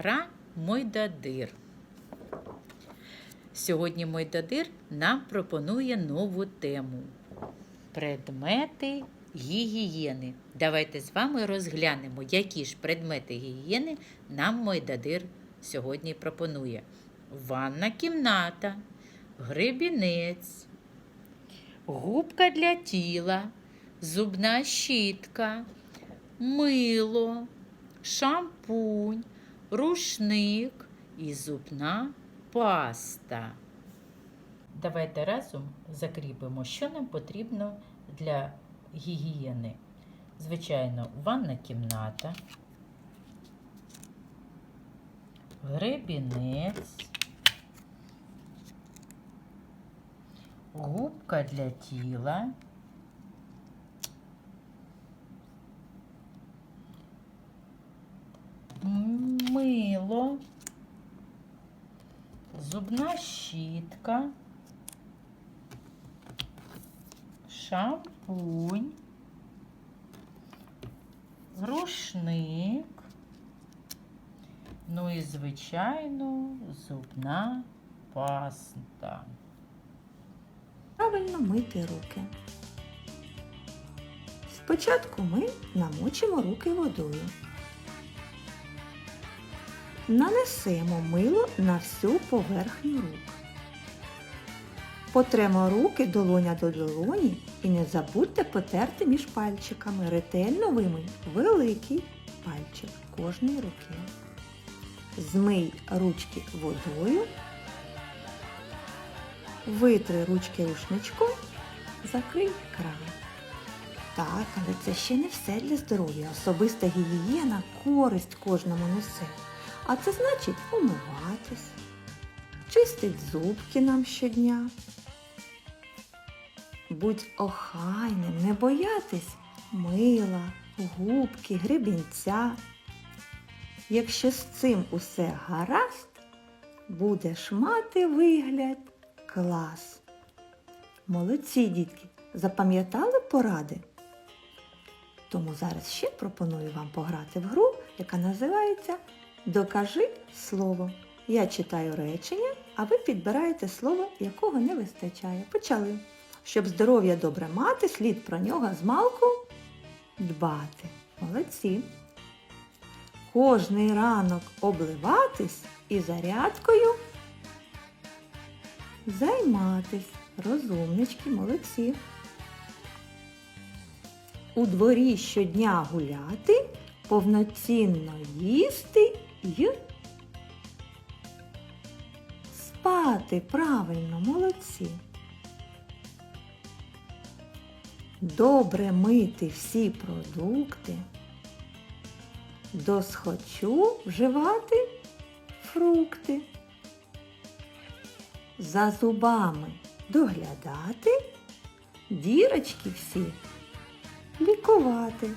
гра Мойдадир. Сьогодні Мойдадир нам пропонує нову тему предмети гігієни. Давайте з вами розглянемо, які ж предмети гігієни нам Мойдадир сьогодні пропонує. Ванна кімната, гребінець, губка для тіла, зубна щітка, мило, шампунь, рушник і зубна паста. Давайте разом закріпимо, що нам потрібно для гігієни. Звичайно, ванна кімната, гребінець, губка для тіла, мило, зубна щітка, шампунь, рушник, ну і, звичайно, зубна паста. Правильно мити руки. Спочатку ми намочимо руки водою. Нанесемо мило на всю поверхню рук. Потремо руки долоня до долоні і не забудьте потерти між пальчиками. Ретельно вимий великий пальчик кожної руки. Змий ручки водою Витри ручки рушничком, закрий кран. Так, але це ще не все для здоров'я. Особиста гігієна користь кожному несе. А це значить умиватись, чистить зубки нам щодня. Будь охайним, не боятись мила, губки, гребінця. Якщо з цим усе гаразд, будеш мати вигляд клас. Молодці, дітки, запам'ятали поради? Тому зараз ще пропоную вам пограти в гру, яка називається Докажи слово. Я читаю речення, а ви підбираєте слово, якого не вистачає. Почали. Щоб здоров'я добре мати, слід про нього змалку дбати. Молодці. Кожний ранок обливатись і зарядкою займатись. Розумнички, молодці. У дворі щодня гуляти, повноцінно їсти й спати правильно, молодці. Добре мити всі продукти. Досхочу вживати фрукти за зубами доглядати, дірочки всі лікувати.